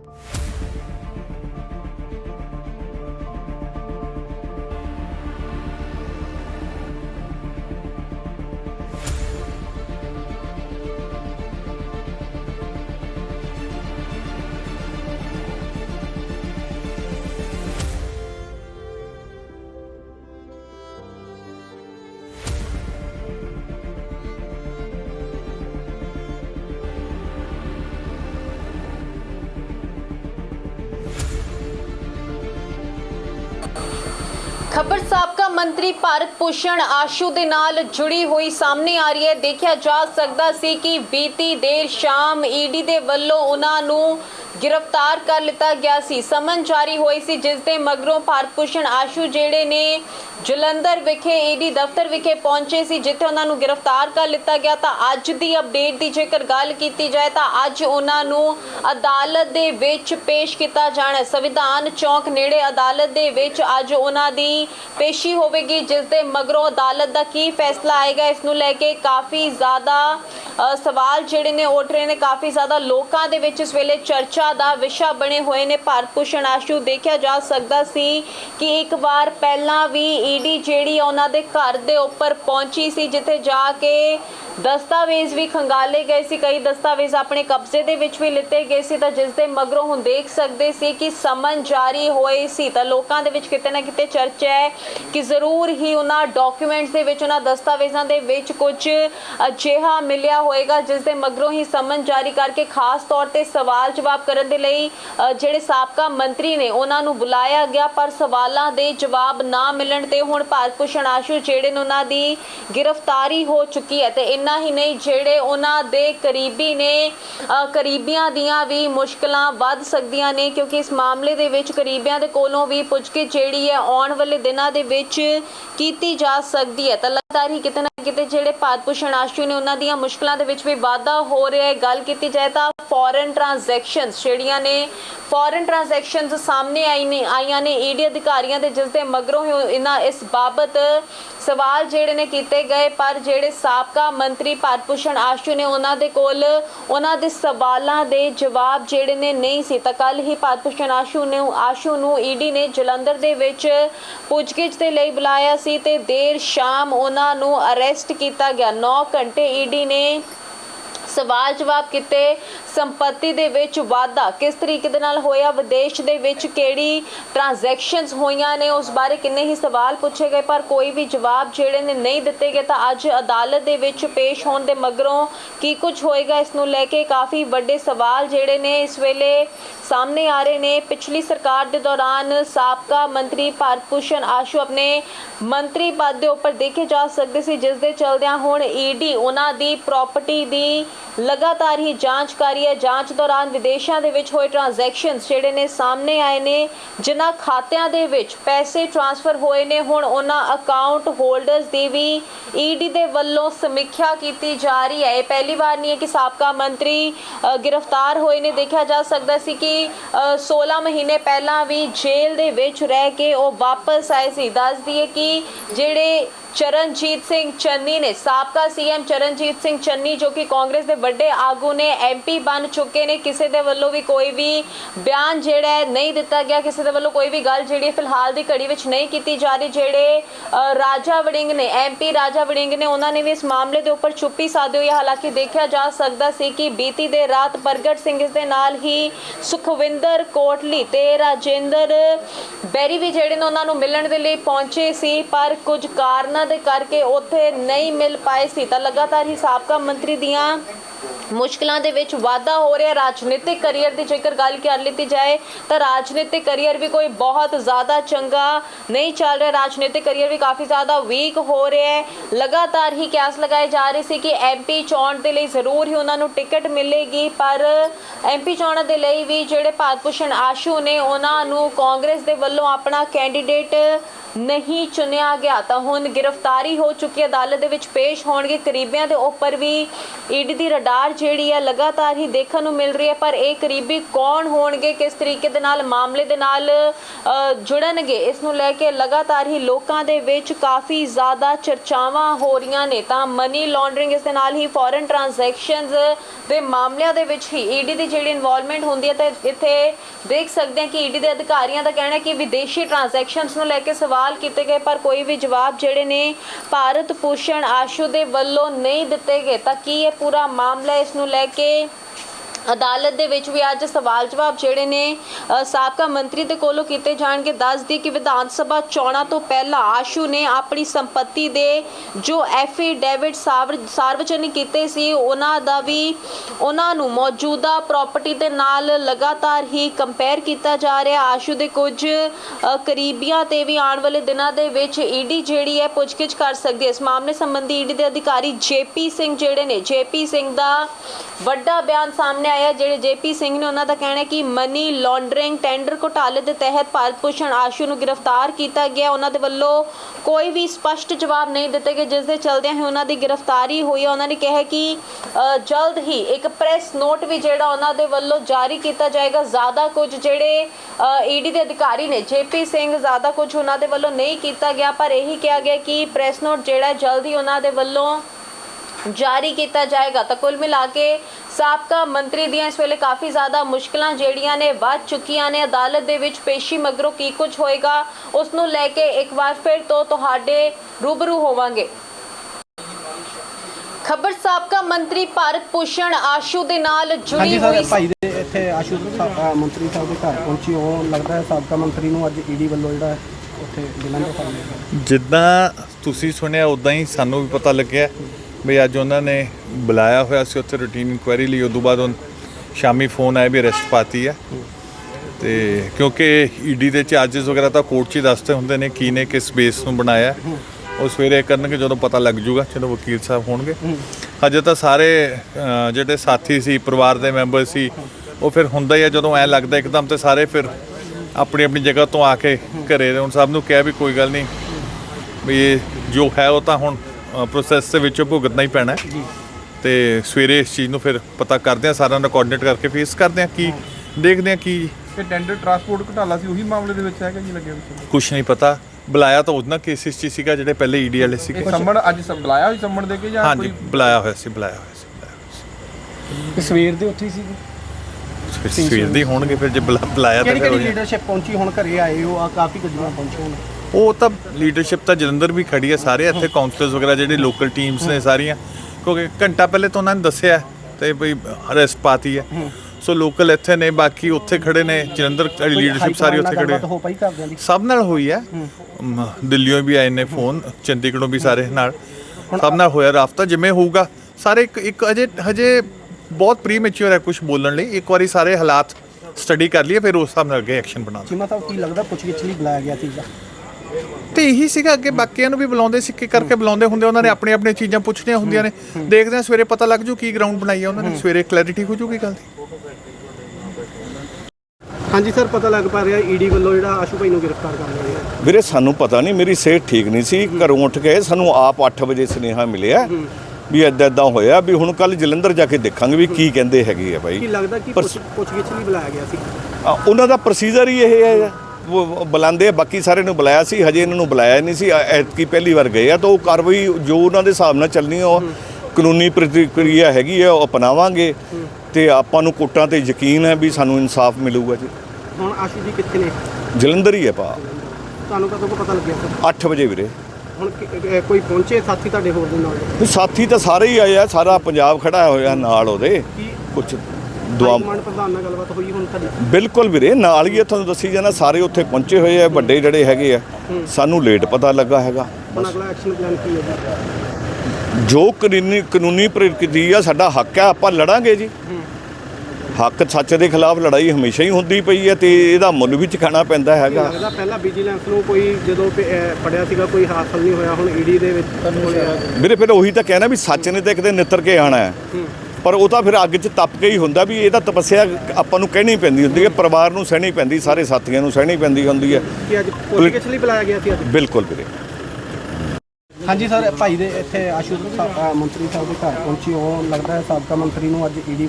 you ਖਬਰ ਸਾਬਕਾ ਮੰਤਰੀ ਭਾਰਤ ਭੂਸ਼ਣ ਆਸ਼ੂ ਦੇ ਨਾਲ ਜੁੜੀ ਹੋਈ ਸਾਹਮਣੇ ਆ ਰਹੀ ਹੈ। ਦੇਖਿਆ ਜਾ ਸਕਦਾ ਸੀ ਕਿ ਬੀਤੀ ਦੇਰ ਸ਼ਾਮ ਈਡੀ ਦੇ ਵੱਲੋਂ ਉਹਨਾਂ ਨੂੰ ਗ੍ਰਿਫਤਾਰ ਕਰ ਲਿੱਤਾ ਗਿਆ ਸੀ। ਸਮਨ ਜਾਰੀ ਹੋਈ ਸੀ, ਜਿਸ ਦੇ ਮਗਰੋਂ ਭਾਰਤ ਭੂਸ਼ਣ ਆਸ਼ੂ ਜਿਹੜੇ ਨੇ ਜਲੰਧਰ ਵਿਖੇ ਈਡੀ ਦਫ਼ਤਰ ਵਿਖੇ ਪਹੁੰਚੇ ਸੀ, ਜਿੱਥੇ ਉਹਨਾਂ ਨੂੰ ਗ੍ਰਿਫਤਾਰ ਕਰ ਲਿੱਤਾ ਗਿਆ। ਤਾਂ ਅੱਜ ਦੀ ਅਪਡੇਟ ਦੀ ਜੇਕਰ ਗੱਲ ਕੀਤੀ ਜਾਏ, ਤਾਂ ਅੱਜ ਉਹਨਾਂ ਨੂੰ ਅਦਾਲਤ ਦੇ ਵਿੱਚ ਪੇਸ਼ ਕੀਤਾ ਜਾਣਾ ਸੰਵਿਧਾਨ ਚੌਂਕ ਨੇੜੇ ਅਦਾਲਤ ਦੇ ਵਿੱਚ ਅੱਜ ਉਹਨਾਂ ਦੀ ਪੇਸ਼ੀ ਹੋਵੇਗੀ, ਜਿਸ ਦੇ ਮਗਰੋਂ ਅਦਾਲਤ ਦਾ ਕੀ ਫੈਸਲਾ ਆਏਗਾ, ਇਸ ਨੂੰ ਲੈ ਕੇ ਕਾਫੀ ਜ਼ਿਆਦਾ ਸਵਾਲ ਜਿਹੜੇ ਨੇ, ਉੱਠ ਰਹੇ ਨੇ ਕਾਫੀ ਜ਼ਿਆਦਾ। ਲੋਕਾਂ ਦੇ ਵਿੱਚ ਇਸ ਵੇਲੇ ਚਰਚਾ ਦਾ ਵਿਸ਼ਾ ਬਣੇ ਹੋਏ ਨੇ। ਭਾਰਤ ਭੂਸ਼ਣ ਆਸ਼ੂ, ਦੇਖਿਆ ਜਾ ਸਕਦਾ ਸੀ ਕਿ ਇੱਕ ਵਾਰ ਪਹਿਲਾਂ ਵੀ ਈਡੀ ਜਿਹੜੀ ਆ, ਉਹਨਾਂ ਦੇ ਘਰ ਦੇ ਉੱਪਰ ਪਹੁੰਚੀ ਸੀ, ਜਿੱਥੇ ਜਾ ਕੇ ਦਸਤਾਵੇਜ਼ ਵੀ ਖੰਗਾਲੇ ਗਏ ਸੀ। ਕਈ ਦਸਤਾਵੇਜ਼ ਆਪਣੇ ਕਬਜ਼ੇ ਦੇ ਵਿੱਚ ਵੀ ਲਿੱਤੇ ਗਏ ਸੀ, ਤਾਂ ਜਿਸ ਦੇ ਮਗਰੋਂ ਹੁਣ ਦੇਖ ਸਕਦੇ ਸੀ ਕਿ ਸਮਨ ਜਾਰੀ ਹੋਏ ਸੀ। ਤਾਂ ਲੋਕਾਂ ਦੇ ਵਿੱਚ ਕਿਤੇ ਨਾ ਕਿਤੇ ਚਰਚਾ ਹੈ ਕਿ ਜ਼ਰੂਰ ਹੀ ਉਹਨਾਂ ਡਾਕੂਮੈਂਟਸ ਦੇ ਵਿੱਚ, ਉਹਨਾਂ ਦਸਤਾਵੇਜ਼ਾਂ ਦੇ ਵਿੱਚ ਕੁਝ ਅਜਿਹਾ ਮਿਲਿਆ ਹੋਏਗਾ, ਜਿਸ ਦੇ ਮਗਰੋਂ ਹੀ ਸਮਨ ਜਾਰੀ ਕਰਕੇ ਖਾਸ ਤੌਰ ਤੇ ਸਵਾਲ ਜਵਾਬ ਕਰਨ ਦੇ ਲਈ ਜਿਹੜੇ ਸਾਬਕਾ ਮੰਤਰੀ ਨੇ ਉਹਨਾਂ ਨੂੰ ਬੁਲਾਇਆ ਗਿਆ, ਪਰ ਸਵਾਲਾਂ ਦੇ ਜਵਾਬ ਨਾ ਮਿਲਣ ਤੇ ਹੁਣ ਭਾਰਤ ਭੂਸ਼ਣ ਆਸ਼ੂ ਜਿਹੜੇ ਨੇ ਉਹਨਾਂ ਦੀ ਗ੍ਰਿਫਤਾਰੀ ਹੋ ਚੁੱਕੀ ਹੈ ਤੇ ਇੰਨਾ ਹੀ ਨਹੀਂ, ਜਿਹੜੇ ਉਹਨਾਂ ਦੇ ਕਰੀਬੀ ਨੇ ਕਰੀਬੀਆਂ ਦੀਆਂ ਵੀ ਮੁਸ਼ਕਲਾਂ ਵੱਧ ਸਕਦੀਆਂ ਨੇ, ਕਿਉਂਕਿ ਇਸ ਮਾਮਲੇ ਦੇ ਵਿੱਚ ਕਰੀਬੀਆਂ ਦੇ ਕੋਲੋਂ ਵੀ ਪੁੱਛਗਿੱਛ ਜਿਹੜੀ ਹੈ ਆਉਣ ਵਾਲੇ ਦਿਨਾਂ ਦੇ ਵਿੱਚ ਕੀਤੀ ਜਾ ਸਕਦੀ ਹੈ। ਤਾਂ ਲਗਾਤਾਰ ਹੀ ਕਿਤੇ ਨਾ ਕਿਤੇ ਜਿਹੜੇ ਭਾਰਤ ਭੂਸ਼ਣ ਆਸ਼ੂ ਨੇ ਉਹਨਾਂ ਦੀਆਂ ਮੁਸ਼ਕਲਾਂ ਦੇ ਵਿੱਚ ਵੀ ਵਾਧਾ ਹੋ ਰਿਹਾ ਹੈ। ਗੱਲ ਕੀਤੀ ਜਾਏ ਤਾਂ ਫੋਰਨ ਟ੍ਰਾਂਜੈਕਸ਼ਨਸ ਜਿਹੜੀਆਂ ਨੇ ਫੋਰਨ ਟ੍ਰਾਂਜੈਕਸ਼ਨਸ ਸਾਹਮਣੇ ਆਈ ਨੇ, ਆਈਆਂ ਨੇ ਈਡੀ ਅਧਿਕਾਰੀਆਂ ਦੇ ਜਿਸ ਦੇ ਮਗਰੋਂ ਹੀ ਇਹਨਾਂ ਇਸ ਬਾਬਤ ਸਵਾਲ ਜਿਹੜੇ ਨੇ ਕੀਤੇ ਗਏ। ਪਰ ਜਿਹੜੇ ਸਾਬਕਾ ਮੰਤਰੀ ਭਾਰਤ ਭੂਸ਼ਣ ਆਸ਼ੂ ਨੇ, ਉਹਨਾਂ ਦੇ ਕੋਲ ਉਹਨਾਂ ਦੇ ਸਵਾਲਾਂ ਦੇ ਜਵਾਬ ਜਿਹੜੇ ਨੇ ਨਹੀਂ ਸੀ। ਤਾਂ ਕੱਲ ਹੀ ਭਾਰਤ ਭੂਸ਼ਣ ਆਸ਼ੂ ਨੇ, ਆਸ਼ੂ ਨੂੰ ਈਡੀ ਨੇ ਜਲੰਧਰ ਦੇ ਵਿੱਚ ਪੁੱਛਗਿੱਛ ਦੇ ਲਈ ਬੁਲਾਇਆ ਸੀ ਤੇ ਦੇਰ ਸ਼ਾਮ ਉਹਨਾਂ ਨੂੰ ਅਰੈਸਟ ਕੀਤਾ ਗਿਆ। 9 ਘੰਟੇ ਈਡੀ ਨੇ ਸਵਾਲ ਜਵਾਬ ਕੀਤੇ, ਸੰਪਤੀ ਦੇ ਵਿੱਚ ਵਾਧਾ ਕਿਸ ਤਰੀਕੇ ਦੇ ਨਾਲ ਹੋਇਆ, ਵਿਦੇਸ਼ ਦੇ ਵਿੱਚ ਕਿਹੜੀ ਟ੍ਰਾਂਜੈਕਸ਼ਨਸ ਹੋਈਆਂ ਨੇ, ਉਸ ਬਾਰੇ ਕਿੰਨੇ ਹੀ ਸਵਾਲ ਪੁੱਛੇ ਗਏ, ਪਰ ਕੋਈ ਵੀ ਜਵਾਬ ਜਿਹੜੇ ਨੇ ਨਹੀਂ ਦਿੱਤੇ ਗਏ, ਤਾਂ ਅੱਜ ਅਦਾਲਤ ਦੇ ਵਿੱਚ ਪੇਸ਼ ਹੋਣ ਦੇ ਮਗਰੋਂ ਕੀ ਕੁਝ ਹੋਏਗਾ, ਇਸ ਨੂੰ ਲੈ ਕੇ ਕਾਫੀ ਵੱਡੇ ਸਵਾਲ ਜਿਹੜੇ ਨੇ ਇਸ ਵੇਲੇ ਸਾਹਮਣੇ ਆ ਰਹੇ ਨੇ। ਪਿਛਲੀ ਸਰਕਾਰ ਦੇ ਦੌਰਾਨ ਸਾਬਕਾ ਮੰਤਰੀ ਭਾਰਤ ਭੂਸ਼ਣ ਆਸ਼ੂ ਆਪਣੇ ਮੰਤਰੀ ਪਦ ਦੇ ਉੱਪਰ ਦੇਖੇ ਜਾ ਸਕਦੇ ਸੀ, ਜਿਸ ਦੇ ਚਲਦਿਆਂ ਹੁਣ ਈਡੀ ਉਹਨਾਂ ਦੀ ਪ੍ਰਾਪਰਟੀ ਦੀ ਲਗਾਤਾਰ ਹੀ ਜਾਂਚ ਕਰ ਰਹੀ ਹੈ। ਜਾਂਚ ਦੌਰਾਨ ਵਿਦੇਸ਼ਾਂ ਦੇ ਵਿੱਚ ਹੋਏ ਟ੍ਰਾਂਜੈਕਸ਼ਨਸ ਜਿਹੜੇ ਨੇ ਸਾਹਮਣੇ ਆਏ ਨੇ ਜਿਨ੍ਹਾਂ ਖਾਤਿਆਂ ਦੇ ਵਿੱਚ ਪੈਸੇ ਟ੍ਰਾਂਸਫਰ ਹੋਏ ਨੇ। ਹੁਣ ਉਹਨਾਂ ਅਕਾਊਂਟ ਹੋਲਡਰਸ ਦੀ ਵੀ ਈਡੀ ਦੇ ਵੱਲੋਂ ਸਮੀਖਿਆ ਕੀਤੀ ਜਾ ਰਹੀ ਹੈ। ਇਹ ਪਹਿਲੀ ਵਾਰ ਨਹੀਂ ਹੈ ਕਿ ਸਾਬਕਾ ਮੰਤਰੀ ਗ੍ਰਿਫਤਾਰ ਹੋਏ ਨੇ। ਦੇਖਿਆ ਜਾ ਸਕਦਾ ਸੀ ਕਿ ਅ, 16 ਮਹੀਨੇ ਪਹਿਲਾਂ ਵੀ ਜੇਲ੍ਹ ਦੇ ਵਿੱਚ ਰਹਿ ਕੇ ਉਹ ਵਾਪਸ ਆਏ ਸੀ। ਦੱਸ ਦਈਏ ਕਿ ਜਿਹੜੇ ਚਰਨਜੀਤ ਸਿੰਘ ਚੰਨੀ ਨੇ, ਸਾਬਕਾ ਸੀਐਮ ਚਰਨਜੀਤ ਸਿੰਘ ਚੰਨੀ ਜੋ ਕਿ ਕਾਂਗਰਸ ਦੇ ਵੱਡੇ ਆਗੂ ਨੇ ਐਮਪੀ ਬਣ ਚੁੱਕੇ ਨੇ, ਕਿਸੇ ਦੇ ਵੱਲੋਂ ਵੀ ਕੋਈ ਵੀ ਬਿਆਨ ਜਿਹੜਾ ਹੈ ਨਹੀਂ ਦਿੱਤਾ ਗਿਆ, ਕਿਸੇ ਦੇ ਵੱਲੋਂ ਕੋਈ ਵੀ ਗੱਲ ਜਿਹੜੀ ਫਿਲਹਾਲ ਦੀ ਘੜੀ ਵਿੱਚ ਨਹੀਂ ਕੀਤੀ ਜਾ ਰਹੀ। ਜਿਹੜੇ ਰਾਜਾ ਵੜਿੰਗ ਨੇ ਐਮਪੀ ਰਾਜਾ ਵੜਿੰਗ ਨੇ, ਉਹਨਾਂ ਨੇ ਵੀ ਇਸ ਮਾਮਲੇ ਦੇ ਉੱਪਰ ਚੁੱਪੀ ਸਾਧੀ ਹੋਈ ਹੈ ਹਾਲਾਂਕਿ ਦੇਖਿਆ ਜਾ ਸਕਦਾ ਸੀ ਕਿ ਬੀਤੀ ਦੇ ਰਾਤ ਪ੍ਰਗਟ ਸਿੰਘ ਇਸ ਦੇ ਨਾਲ ਹੀ ਸੁਖਵਿੰਦਰ ਕੋਟਲੀ ਤੇ ਰਾਜਿੰਦਰ ਬੈਰੀ ਵੀ ਜਿਹੜੇ ਨੇ, ਉਹਨਾਂ ਨੂੰ ਮਿਲਣ ਦੇ ਲਈ ਪਹੁੰਚੇ ਸੀ, ਪਰ ਕੁਝ ਕਾਰਨ ਦੇ ਕਰਕੇ ਉੱਥੇ ਨਹੀਂ ਮਿਲ ਪਾਏ ਸੀ। ਤਾਂ ਲਗਾਤਾਰ ਹੀ ਸਾਬਕਾ ਮੰਤਰੀ ਦੀਆਂ ਮੁਸ਼ਕਲਾਂ ਦੇ ਵਿੱਚ ਵਾਧਾ ਹੋ ਰਿਹਾ। ਰਾਜਨੀਤਿਕ ਕੈਰੀਅਰ ਦੀ ਜੇਕਰ ਗੱਲ ਕਰ ਲਈ ਜਾਏ, ਤਾਂ ਰਾਜਨੀਤਿਕ ਕੈਰੀਅਰ ਵੀ ਕੋਈ ਬਹੁਤ ਜ਼ਿਆਦਾ ਚੰਗਾ ਨਹੀਂ ਚੱਲ ਰਿਹਾ। ਰਾਜਨੀਤਿਕ ਕੈਰੀਅਰ ਵੀ ਕਾਫੀ ਜ਼ਿਆਦਾ ਵੀਕ ਹੋ ਰਿਹਾ ਹੈ। ਲਗਾਤਾਰ ਹੀ ਕਿਆਸ ਲਗਾਏ ਜਾ ਰਹੇ ਸੀ ਕਿ ਐਮਪੀ ਚੋਣ ਦੇ ਲਈ ਜ਼ਰੂਰ ਹੀ ਉਹਨਾਂ ਨੂੰ ਟਿਕਟ ਮਿਲੇਗੀ, ਪਰ ਐਮਪੀ ਚੋਣਾਂ ਦੇ ਲਈ ਵੀ ਜਿਹੜੇ ਭਾਰਤ ਭੂਸ਼ਣ ਆਸ਼ੂ ਨੇ, ਉਹਨਾਂ ਨੂੰ ਕਾਂਗਰਸ ਦੇ ਵੱਲੋਂ ਆਪਣਾ ਕੈਂਡੀਡੇਟ ਨਹੀਂ ਚੁਣਿਆ ਗਿਆ, ਤਾਂ ਹੁਣ ਗ੍ਰਿਫਤਾਰੀ ਹੋ ਚੁੱਕੀ ਅਦਾਲਤ ਦੇ ਵਿੱਚ ਪੇਸ਼ ਹੋਣਗੇ ਕਰੀਬਿਆਂ ਦੇ ਉੱਪਰ ਵੀ ਈਡੀ ਦੀ ਰਡਾਰ ਜਿਹੜੀ ਹੈ ਲਗਾਤਾਰ ਹੀ ਦੇਖਣ ਨੂੰ ਮਿਲ ਰਹੀ ਹੈ, ਪਰ ਇਹ ਕਰੀਬੀ ਕੌਣ ਹੋਣਗੇ, ਕਿਸ ਤਰੀਕੇ ਦੇ ਨਾਲ ਮਾਮਲੇ ਦੇ ਨਾਲ ਜੁੜਨਗੇ, ਇਸ ਨੂੰ ਲੈ ਕੇ ਲਗਾਤਾਰ ਹੀ ਲੋਕਾਂ ਦੇ ਵਿੱਚ ਕਾਫੀ ਜ਼ਿਆਦਾ ਚਰਚਾਵਾਂ ਹੋ ਰਹੀਆਂ ਨੇ। ਤਾਂ ਮਨੀ ਲਾਂਡਰਿੰਗ ਇਸ ਦੇ ਨਾਲ ਹੀ ਫੋਰਨ ਟ੍ਰਾਂਜੈਕਸ਼ਨਸ ਦੇ ਮਾਮਲਿਆਂ ਦੇ ਵਿੱਚ ਹੀ ਈਡੀ ਦੀ ਜਿਹੜੀ ਇਨਵੋਲਵਮੈਂਟ ਹੁੰਦੀ ਹੈ, ਤਾਂ ਇੱਥੇ ਦੇਖ ਸਕਦੇ ਹਾਂ ਕਿ ਈਡੀ ਦੇ ਅਧਿਕਾਰੀਆਂ ਦਾ ਕਹਿਣਾ ਹੈ ਕਿ ਵਿਦੇਸ਼ੀ ਟ੍ਰਾਂਜੈਕਸ਼ਨਸ ਨੂੰ ਲੈ ਕੇ ਸਵਾਲ ਕੀਤੇ ਗਏ, ਪਰ ਕੋਈ ਵੀ ਜਵਾਬ ਜਿਹੜੇ ਨੇ ਭਾਰਤ ਭੂਸ਼ਣ ਆਸ਼ੂ ਦੇ ਵੱਲੋਂ ਨਹੀਂ ਦਿੱਤੇ ਗਏ। ਤਾਂ ਕੀ ਇਹ ਪੂਰਾ ਮਾਮਲਾ ਇਸ ਨੂੰ ਲੈ ਕੇ ਅਦਾਲਤ ਦੇ ਵਿੱਚ ਵੀ ਅੱਜ ਸਵਾਲ ਜਵਾਬ ਜਿਹੜੇ ਨੇ ਸਾਬਕਾ ਮੰਤਰੀ ਦੇ ਕੋਲੋਂ ਕੀਤੇ ਜਾਣਗੇ। ਦੱਸਦੀ ਕਿ ਵਿਧਾਨ ਸਭਾ ਚੋਣਾਂ ਤੋਂ ਪਹਿਲਾਂ ਆਸ਼ੂ ਨੇ ਆਪਣੀ ਸੰਪਤੀ ਦੇ ਜੋ ਐਫੀਡੇਵਿਟ ਸਾਰਵਜਨਿਕ ਕੀਤੇ ਸੀ, ਉਹਨਾਂ ਦਾ ਵੀ, ਉਹਨਾਂ ਨੂੰ ਮੌਜੂਦਾ ਪ੍ਰਾਪਰਟੀ ਦੇ ਨਾਲ ਲਗਾਤਾਰ ਹੀ ਕੰਪੇਅਰ ਕੀਤਾ ਜਾ ਰਿਹਾ। ਆਸ਼ੂ ਦੇ ਕੁਝ ਕਰੀਬੀਆਂ ਤੇ ਵੀ ਆਉਣ ਵਾਲੇ ਦਿਨਾਂ ਦੇ ਵਿੱਚ ਈਡੀ ਜਿਹੜੀ ਹੈ ਪੁੱਛਗਿੱਛ ਕਰ ਸਕਦੀ ਹੈ। ਇਸ ਮਾਮਲੇ ਸੰਬੰਧੀ ਈਡੀ ਦੇ ਅਧਿਕਾਰੀ ਜੇਪੀ ਸਿੰਘ ਜਿਹੜੇ ਨੇ ਜੇਪੀ ਸਿੰਘ ਦਾ ਵੱਡਾ ਬਿਆਨ ਸਾਹਮਣੇ ਆਇਆ ਜਿਹੜੇ ਜੇਪੀ ਸਿੰਘ ਨੇ ਉਹਨਾਂ ਦਾ ਕਹਿਣਾ ਹੈ ਕਿ ਮਨੀ ਲਾਂਡਰਿੰਗ ਟੈਂਡਰ ਘੁਟਾਲੇ ਦੇ ਤਹਿਤ ਭਾਰਤ ਭੂਸ਼ਣ ਆਸ਼ੂ ਨੂੰ ਗ੍ਰਿਫਤਾਰ ਕੀਤਾ ਗਿਆ। ਉਹਨਾਂ ਦੇ ਵੱਲੋਂ ਕੋਈ ਵੀ ਸਪਸ਼ਟ ਜਵਾਬ ਨਹੀਂ ਦਿੱਤੇ ਗਏ, ਜਿਸ ਦੇ ਚਲਦਿਆਂ ਹੀ ਉਹਨਾਂ ਦੀ ਗ੍ਰਿਫਤਾਰੀ ਹੋਈ ਹੈ। ਉਹਨਾਂ ਨੇ ਕਿਹਾ ਕਿ ਜਲਦ ਹੀ ਇੱਕ ਪ੍ਰੈਸ ਨੋਟ ਵੀ ਜਿਹੜਾ ਉਹਨਾਂ ਦੇ ਵੱਲੋਂ ਜਾਰੀ ਕੀਤਾ ਜਾਏਗਾ। ਜ਼ਿਆਦਾ ਕੁਝ ਜਿਹੜੇ ਈਡੀ ਦੇ ਅਧਿਕਾਰੀ ਨੇ, ਜੇਪੀ ਸਿੰਘ ਜ਼ਿਆਦਾ ਕੁਝ ਉਹਨਾਂ ਦੇ ਵੱਲੋਂ ਨਹੀਂ ਕੀਤਾ ਗਿਆ, ਪਰ ਇਹੀ ਕਿਹਾ ਗਿਆ ਕਿ ਪ੍ਰੈਸ ਨੋਟ ਜਿਹੜਾ ਹੈ, ਜਲਦ ਹੀ ਉਹਨਾਂ ਦੇ ਵੱਲੋਂ ਜਾਰੀ ਕੀਤਾ ਜਾਏਗਾ। ਤਾਂ ਕੁੱਲ ਮਿਲਾ ਕੇ ਸਾਬਕਾ ਮੰਤਰੀ ਦੀਆਂ ਇਸ ਵੇਲੇ ਕਾਫੀ ਜ਼ਿਆਦਾ ਮੁਸ਼ਕਲਾਂ ਜਿਹੜੀਆਂ ਨੇ ਵੱਧ ਚੁੱਕੀਆਂ ਨੇ। ਅਦਾਲਤ ਦੇ ਵਿੱਚ ਪੇਸ਼ੀ ਮਗਰੋਂ ਕੀ ਕੁਝ ਹੋਏਗਾ ਉਸ ਨੂੰ ਲੈ ਕੇ ਇੱਕ ਵਾਰ ਫਿਰ ਤੋਂ ਤੁਹਾਡੇ ਰੂਬਰੂ ਹੋਵਾਂਗੇ। ਖਬਰ ਸਾਬਕਾ ਮੰਤਰੀ ਭਾਰਤ ਭੂਸ਼ਣ ਆਸ਼ੂ ਦੇ ਨਾਲ ਜੁੜੀ ਹੋਈ ਭਾਈ ਦੇ ਇੱਥੇ ਆਸ਼ੂ ਮੰਤਰੀ ਸਾਹਿਬ ਦੇ ਘਰ ਪਹੁੰਚੀ। ਉਹ ਲੱਗਦਾ ਹੈ ਸਾਬਕਾ ਮੰਤਰੀ ਨੂੰ ਅੱਜ ਈਡੀ ਵੱਲੋਂ ਜਿਹੜਾ ਉੱਥੇ ਜਲੰਧਰ ਗਿਆ ਜਿੱਦਾਂ ਤੁਸੀਂ ਸੁਣਿਆ ਉਦਾਂ ਹੀ ਸਾਨੂੰ ਵੀ ਪਤਾ ਲੱਗਿਆ। ਵੀ ਅੱਜ ਉਹਨਾਂ ਨੇ ਬੁਲਾਇਆ ਹੋਇਆ ਸੀ ਉੱਥੇ ਰੂਟੀਨ ਇਨਕੁਆਇਰੀ ਲਈ, ਉਦੋਂ ਬਾਅਦ ਉਹ ਸ਼ਾਮੀ ਫੋਨ ਆਇਆ ਵੀ ਅਰੈਸਟ ਪਾਤੀ ਹੈ ਤੇ ਕਿਉਂਕਿ ਈਡੀ ਦੇ ਚਾਰजेस ਵਗੈਰਾ ਤਾਂ ਕੋਰਟ 'ਚ ਹੀ ਦੱਸਦੇ ਹੁੰਦੇ ਨੇ ਕੀ ਨੇ, ਕਿਸ ਬੇਸ ਨੂੰ ਬਣਾਇਆ। ਉਹ ਸਵੇਰੇ ਕਰਨਗੇ, ਜਦੋਂ ਪਤਾ ਲੱਗ ਜੂਗਾ ਜਦੋਂ ਵਕੀਲ ਸਾਹਿਬ ਹੋਣਗੇ। ਹਜੇ ਤਾਂ ਸਾਰੇ ਜਿਹੜੇ ਸਾਥੀ ਸੀ, ਪਰਿਵਾਰ ਦੇ ਮੈਂਬਰ ਸੀ, ਉਹ ਫਿਰ ਹੁੰਦਾ ਹੀ ਆ, ਜਦੋਂ ਐ ਲੱਗਦਾ ਇੱਕਦਮ ਤੇ ਸਾਰੇ ਫਿਰ ਆਪਣੀ ਆਪਣੀ ਜਗ੍ਹਾ ਤੋਂ ਆ ਕੇ ਘਰੇ ਹੁਣ ਸਭ ਨੂੰ ਕਿਹਾ ਵੀ ਕੋਈ ਗੱਲ ਨਹੀਂ, ਵੀ ਇਹ ਜੋ ਹੈ ਉਹ ਤਾਂ ਹੁਣ ਪ੍ਰੋਸੈਸ ਦੇ ਵਿੱਚੋਂ ਭੁਗਤਣਾ ਹੀ ਪੈਣਾ ਹੈ। ਤੇ ਸਵੇਰੇ ਇਸ ਚੀਜ਼ ਨੂੰ ਫਿਰ ਪਤਾ ਕਰਦੇ ਆ ਸਾਰਿਆਂ ਨੂੰ ਕੋਆਰਡੀਨੇਟ ਕਰਕੇ ਫੇਸ ਕਰਦੇ ਆ ਕੀ ਦੇਖਦੇ ਆ ਕੀ ਇਹ ਟੈਂਡਰ ਟਰਾਂਸਪੋਰਟ ਘਟਾਲਾ ਸੀ ਉਹੀ ਮਾਮਲੇ ਦੇ ਵਿੱਚ ਹੈਗਾ ਜੀ ਲੱਗਿਆ ਵਿੱਚ ਕੁਝ ਨਹੀਂ ਪਤਾ। ਬੁਲਾਇਆ ਤਾਂ ਉਹਨਾਂ ਕੇਸਿਸ 'ਚ ਹੀ ਸੀਗਾ ਜਿਹੜੇ ਪਹਿਲੇ ਈਡੀ ਵਾਲੇ ਸੀਗੇ। ਇਹ ਸੰਮਣ ਅੱਜ ਸਭ ਬੁਲਾਇਆ ਹੋਈ ਸੰਮਣ ਦੇ ਕੇ ਜਾਂ ਹਾਂਜੀ ਕੋਈ ਬੁਲਾਇਆ ਹੋਇਆ ਸੀ ਬੁਲਾਇਆ ਹੋਇਆ ਸੀ ਬੁਲਾਇਆ ਤੇ ਸਵੇਰ ਦੇ ਉੱਥੇ ਹੀ ਸੀ ਹੋਇਆ ਸੀ। ਫਿਰ ਸਵੇਰ ਦੇ ਹੀ ਹੋਣਗੇ ਫਿਰ ਜੇ ਬੁਲਾ- ਬੁਲਾਇਆ ਤਾਂ ਕਿਹੜੀ ਫਿਰ ਕਿਹੜੀ ਉਹੀ। ਲੀਡਰਸ਼ਿਪ ਪਹੁੰਚੀ ਹੁਣ ਘਰੇ ਆਏ ਹੋ ਆ ਕਾਫੀ ਗੱਡੀਆਂ ਪਹੁੰਚੀਆਂ ਹੁਣ। ਉਹ ਤਾਂ ਲੀਡਰਸ਼ਿਪ ਤਾਂ ਜਲੰਧਰ ਵੀ ਖੜੀ ਹੈ ਸਾਰੇ ਇੱਥੇ ਕਾਉਂਸਲਰਸ ਵਗੈਰਾ ਜਿਹੜੇ ਲੋਕਲ ਟੀਮਸ ਨੇ ਸਾਰੀਆਂ। ਕਿਉਂਕਿ ਘੰਟਾ ਪਹਿਲੇ ਤਾਂ ਉਹਨਾਂ ਨੇ ਦੱਸਿਆ ਤੇ ਬਈ ਅਰੈਸਟ ਪਾਤੀ ਹੈ। ਸੋ ਲੋਕਲ ਇੱਥੇ ਨੇ ਬਾਕੀ ਉੱਥੇ ਖੜੇ ਨੇ ਜਲੰਧਰ ਵਾਲੀ ਲੀਡਰਸ਼ਿਪ ਸਾਰੀ ਉੱਥੇ ਖੜੇ ਹੋ ਦੀ? ਸਭ ਨਾਲ ਹੋਈ ਹੈ। ਮ, ਦਿੱਲੀੋਂ ਵੀ ਆਏ ਨੇ ਫੋਨ ਚੰਡੀਗੜ੍ਹੋਂ ਵੀ ਸਾਰੇ ਨਾਲ। ਸਭ ਨਾਲ ਹੋਇਆ ਰਾਫਤਾ ਜਿਵੇਂ ਹੋਊਗਾ। ਸਾਰੇ ਇੱਕ ਇੱਕ ਅਜੇ ਹਜੇ ਬਹੁਤ ਪ੍ਰੀਮੈਚੁਰ ਹੈ ਕੁਝ ਬੋਲਣ ਲਈ। ਇੱਕ ਵਾਰੀ ਸਾਰੇ ਹਾਲਾਤ ਸਟੱਡੀ ਕਰ ਲਈਏ ਫਿਰ ਉਸ ਹਿਸਾਬ ਨਾਲ ਅੱਗੇ ਐਕਸ਼ਨ ਬਣਾਉਂਦੇ। ਚੀਮਾ ਸਾਹਿਬ ਕੀ ਲੱਗਦਾ ਪੁੱਛ ਗਿੱਛ ਲਈ ਬੁਲਾਇਆ ਗਿਆ ਸੀਗਾ ਤੇ ਇਹੀ ਸੀਗਾ ਅੱਗੇ ਬਾਕੀਆਂ ਨੂੰ ਵੀ ਬੁਲਾਉਂਦੇ ਸੀ ਕਿ ਕਰਕੇ ਬੁਲਾਉਂਦੇ ਹੁੰਦੇ ਉਹਨਾਂ ਨੇ ਆਪਣੀ ਆਪਣੀ ਚੀਜ਼ਾਂ ਪੁੱਛਣੀਆਂ ਹੁੰਦੀਆਂ ਨੇ। ਦੇਖਦੇ ਆ ਸਵੇਰੇ ਪਤਾ ਲੱਗ ਜੂ ਕੀ ਗਰਾਊਂਡ ਬਣਾਈ ਹੈ ਉਹਨਾਂ ਨੇ ਸਵੇਰੇ ਕਲੈਰਿਟੀ ਹੋ ਜੂਗੀ ਗੱਲ ਦੀ। ਹਾਂਜੀ ਸਰ ਪਤਾ ਲੱਗ ਪਾ ਰਿਹਾ ਈਡੀ ਵੱਲੋਂ ਜਿਹੜਾ ਆਸ਼ੂ ਭਾਈ ਨੂੰ ਗ੍ਰਿਫਤਾਰ ਕਰ ਲਿਆ ਗਿਆ। ਵੀਰੇ ਸਾਨੂੰ ਪਤਾ ਨਹੀਂ ਮੇਰੀ ਸਿਹਤ ਠੀਕ ਨਹੀਂ ਸੀ। ਘਰੋਂ ਉੱਠ ਕੇ ਸਾਨੂੰ ਆਪ 8 ਵਜੇ ਸੁਨੇਹਾ ਮਿਲਿਆ ਵੀ ਏਦਾਂ ਏਦਾਂ ਹੋਇਆ ਵੀ ਹੁਣ ਕੱਲ ਜਲੰਧਰ ਜਾ ਕੇ ਦੇਖਾਂਗੇ ਵੀ ਕੀ ਕਹਿੰਦੇ ਹੈਗੇ ਆ ਕੀ ਬਾਈ ਲੱਗਦਾ ਕਿ ਪੁੱਛ ਪੁੱਛ ਗਿੱਛ ਲਈ ਬੁਲਾਇਆ ਗਿਆ ਸੀ? ਆ, ਉਹਨਾਂ ਦਾ ਪ੍ਰੋਸੀਜਰ ਹੀ ਇਹ ਹੈ। ਬੁਲਾਉਂਦੇ ਬਾਕੀ ਸਾਰੇ ਨੂੰ ਬੁਲਾਇਆ ਸੀ ਹਜੇ ਇਹਨਾਂ ਨੂੰ ਬੁਲਾਇਆ ਨਹੀਂ ਸੀ ਐਤਕੀ ਪਹਿਲੀ ਵਾਰ ਗਏ ਆ ਤਾਂ ਉਹ ਕਾਰਵਾਈ ਜੋ ਉਹਨਾਂ ਦੇ ਹਿਸਾਬ ਨਾਲ ਚੱਲਣੀ ਉਹ ਕਾਨੂੰਨੀ ਪ੍ਰਤੀਕਿਰਿਆ ਹੈਗੀ ਆ ਉਹ ਅਪਣਾਵਾਂਗੇ ਤੇ ਆਪਾਂ ਨੂੰ ਕੋਟਾਂ ਤੇ ਯਕੀਨ ਹੈ ਵੀ ਸਾਨੂੰ ਇਨਸਾਫ ਮਿਲੂਗਾ ਜੀ। ਹੁਣ ਆਸ਼ੂ ਜੀ ਕਿੱਥੇ ਨੇ? ਜਲੰਧਰ ਹੀ ਹੈ ਪਾ ਤੁਹਾਨੂੰ ਕਦੋਂ ਪਤਾ ਲੱਗਿਆ ਸਰ? 8 ਵਜੇ ਵੀਰੇ। ਹੁਣ ਕੋਈ ਪਹੁੰਚੇ ਸਾਥੀ ਤੁਹਾਡੇ ਹੋਰ ਦੇ ਨਾਲ? ਸਾਥੀ ਤਾਂ ਸਾਰੇ ਹੀ ਆਏ ਆ ਸਾਰਾ ਪੰਜਾਬ ਖੜਾ ਹੋਇਆ ਨਾਲ ਉਹਦੇ। ਕੁਝ ਦੁਆ ਕਮਾਂਡ ਪ੍ਰਧਾਨ ਨਾਲ ਗੱਲਬਾਤ ਹੋਈ ਹੁਣ ਤੁਹਾਡੀ? ਬਿਲਕੁਲ ਵੀਰੇ ਨਾਲ ਹੀ ਆ ਤੁਹਾਨੂੰ ਦੱਸੀ ਜਾਣਾ ਸਾਰੇ ਉੱਥੇ ਪਹੁੰਚੇ ਹੋਏ ਆ ਵੱਡੇ ਜਿਹੜੇ ਹੈਗੇ ਆ। ਸਾਨੂੰ ਲੇਟ ਪਤਾ ਲੱਗਾ ਹੈਗਾ। ਹੁਣ ਅਗਲਾ ਐਕਸ਼ਨ ਪਲਾਨ ਕੀ ਹੈ ਜੀ? ਜੋ ਕਾਨੂੰਨੀ ਕਾਨੂੰਨੀ ਪ੍ਰਕਿਰਿਆ ਸਾਡਾ ਹੱਕ ਆ ਆਪਾਂ ਲੜਾਂਗੇ ਜੀ। ਹੱਕ ਸੱਚ ਦੇ ਖਿਲਾਫ ਲੜਾਈ ਹਮੇਸ਼ਾ ਹੀ ਹੁੰਦੀ ਪਈ ਹੈ ਤੇ ਇਹਦਾ ਮੁੱਲ ਵੀ ਚੁਕਾਉਣਾ ਪੈਂਦਾ ਹੈਗਾ। ਲੱਗਦਾ ਪਹਿਲਾਂ ਵਿਜੀਲੈਂਸ ਨੂੰ ਕੋਈ ਜਦੋਂ ਪ- ਅਹ ਫੜਿਆ ਸੀਗਾ ਕੋਈ ਹਾਸਲ ਨਹੀਂ ਹੋਇਆ ਹੁਣ ਈਡੀ ਦੇ ਵਿੱਚ ਵੀਰੇ ਫਿਰ ਉਹੀ ਤਾਂ ਕਹਿਣਾ ਵੀ ਸੱਚ ਨੇ ਤਾਂ ਇੱਕ ਦਿਨ ਨਿੱਤਰ ਕੇ ਆਣਾ ਹੈ। ਪਰ ਉਹ ਤਾਂ ਫਿਰ ਅੱਗ 'ਚ ਤਪ ਕੇ ਹੀ ਹੁੰਦਾ ਵੀ ਇਹ ਤਾਂ ਤਪੱਸਿਆ ਆਪਾਂ ਨੂੰ ਕਹਿਣੀ ਪੈਂਦੀ ਹੁੰਦੀ ਹੈ ਪਰਿਵਾਰ ਨੂੰ ਸਹਿਣੀ ਪੈਂਦੀ ਸਾਰੇ ਸਾਥੀਆਂ ਨੂੰ ਸਹਿਣੀ ਪੈਂਦੀ ਹੁੰਦੀ ਹੈ। ਕਿ ਅੱਜ ਪੁੱਛਗਿੱਛ ਲਈ ਬੁਲਾਇਆ ਗਿਆ ਸੀ ਅੱਜ? ਬਿਲਕੁਲ ਵੀਰੇ। ਹਾਂਜੀ ਸਰ ਭਾਈ ਦੇ ਇੱਥੇ ਆਸ਼ੂ ਸਾਹਿਬ, ਅ, ਮੰਤਰੀ ਸਾਹਿਬ ਦੇ ਘਰ ਪਹੁੰਚੀ ਉਹ ਲੱਗਦਾ ਹੈ ਸਾਬਕਾ ਮੰਤਰੀ ਨੂੰ ਅੱਜ ਈਡੀ